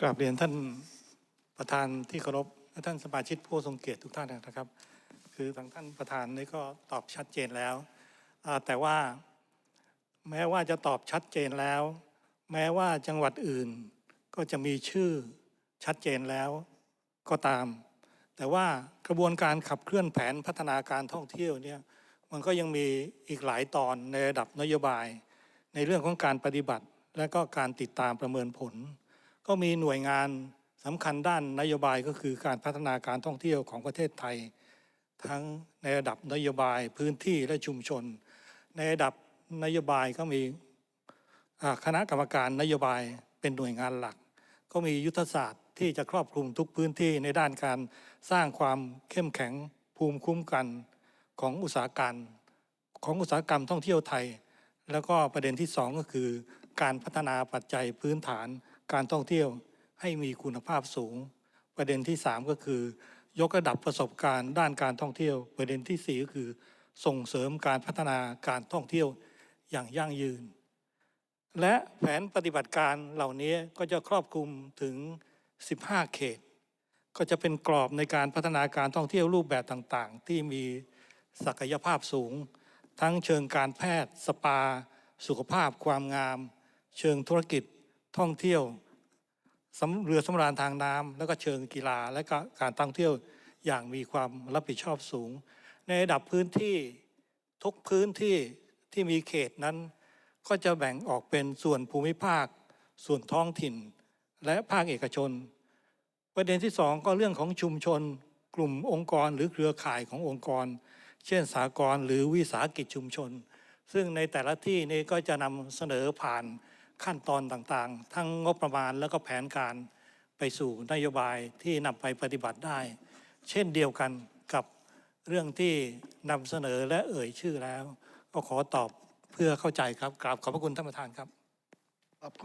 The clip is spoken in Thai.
กราบเรียนท่านประธานที่เคารพและท่านสมาชิกผู้ทรงเกียรติทุกท่านนะครับ คือทางท่านประธานนี่ก็ตอบชัดเจนแล้ว แต่ว่าแม้ว่าจะตอบชัดเจนแล้ว แม้ว่าจังหวัดอื่นก็จะมีชื่อชัดเจนแล้วก็ตาม แต่ว่ากระบวนการขับเคลื่อนแผนพัฒนาการท่องเที่ยวเนี่ยมันก็ยังมีอีกหลายตอนในระดับนโยบาย ในเรื่องของการปฏิบัติ และก็การติดตามประเมินผล ก็มีหน่วยงานสำคัญด้านนโยบายก็คือการพัฒนาการท่องเที่ยวของประเทศไทย ทั้งในระดับนโยบายพื้นที่และชุมชน ในระดับนโยบายก็มีคณะกรรมการนโยบายเป็นหน่วยงานหลัก ก็มียุทธศาสตร์ที่จะครอบคลุมทุกพื้นที่ในด้านการสร้างความเข้มแข็งภูมิคุ้มกันของอุตสาหการมของอุตสาหกรรมท่องเที่ยวไทย แล้วก็ประเด็นที่สองก็คือ การพัฒนาปัจจัยพื้นฐาน การท่องเที่ยวให้มีคุณภาพสูง ประเด็นที่สามก็คือ ยกระดับประสบการณ์ด้านการท่องเที่ยว ประเด็นที่สี่ก็คือ ส่งเสริมการพัฒนาการท่องเที่ยวอย่างยั่งยืน และแผนปฏิบัติการเหล่านี้ก็จะครอบคลุมถึง 15 เขต ก็จะเป็นกรอบในการพัฒนาการท่องเที่ยวรูปแบบต่างๆ ที่มีศักยภาพสูง ทั้งเชิงการแพทย์ สปา สุขภาพความงาม เชิงธุรกิจ ท่องเที่ยวเรือสำราญทางน้ำแล้วก็เชิงกีฬา และก็การท่องเที่ยวอย่างมีความรับผิดชอบสูง ในระดับพื้นที่ทุกพื้นที่ที่มีเขตนั้น ก็จะแบ่งออกเป็นส่วนภูมิภาค ส่วนท้องถิ่น และภาคเอกชน ประเด็นที่สองก็เรื่องของชุมชน กลุ่มองค์กรหรือเครือข่ายขององค์กร เช่นสากลหรือวิสาหกิจชุมชน ซึ่งในแต่ละที่นี้ก็จะนำเสนอผ่าน ขั้นตอนต่างๆ ทั้งงบประมาณแล้วก็แผนการไปสู่นโยบายที่นำไปปฏิบัติได้ เช่นเดียวกันกับเรื่องที่นำเสนอและเอ่ยชื่อแล้ว ก็ขอตอบเพื่อเข้าใจครับกราบขอบพระคุณท่านประธานครับขอบคุณ